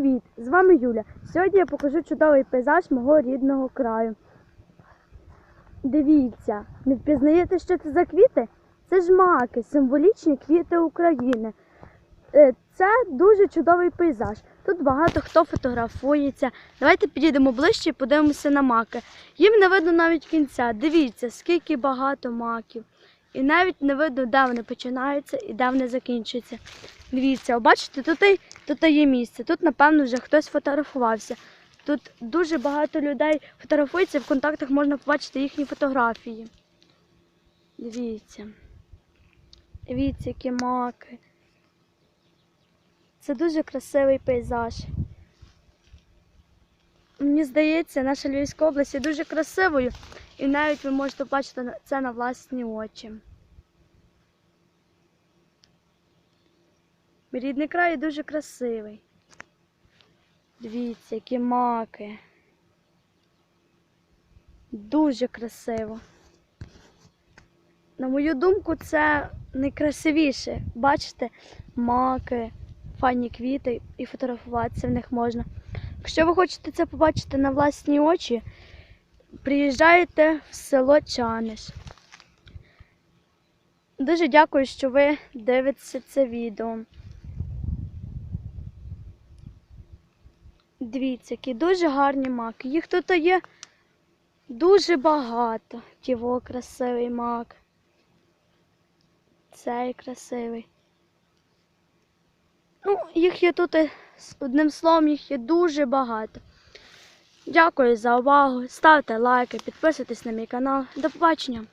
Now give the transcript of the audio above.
привіт! З вами Юля. Сьогодні я покажу чудовий пейзаж мого рідного краю. Дивіться, не впізнаєте, що це за квіти? Це ж маки, символічні квіти України. Е, Це дуже чудовий пейзаж. Тут багато хто фотографується. Давайте підійдемо ближче і подивимося на маки. Їм не видно навіть кінця. Дивіться, скільки багато маків. І навіть не видно, де вони починаються і де вони закінчуються. Дивіться, бачите, тут, і- тут є місце. Тут, напевно, вже хтось фотографувався. Тут дуже багато людей фотографується, в контактах можна побачити їхні фотографії. Дивіться. Дивіться, які маки. Це дуже красивий пейзаж. Мені здається, наша Львівська область є дуже красивою, і навіть ви можете бачити це на власні очі. Рідний край дуже красивий. Дивіться, які маки. Дуже красиво. На мою думку, це найкрасивіше. Бачите, маки, файні квіти і фотографуватися в них можна. Якщо ви хочете це побачити на власні очі, приїжджайте в село Чаниш. Дуже дякую, що ви дивитеся це відео. Дивіться, які дуже гарні маки. Їх тут є дуже багато. Тіво красивий мак. Цей красивий. Ну, їх є тут, одним словом, їх є дуже багато. Дякую за увагу. Ставте лайки, підписуйтесь на мій канал. До побачення!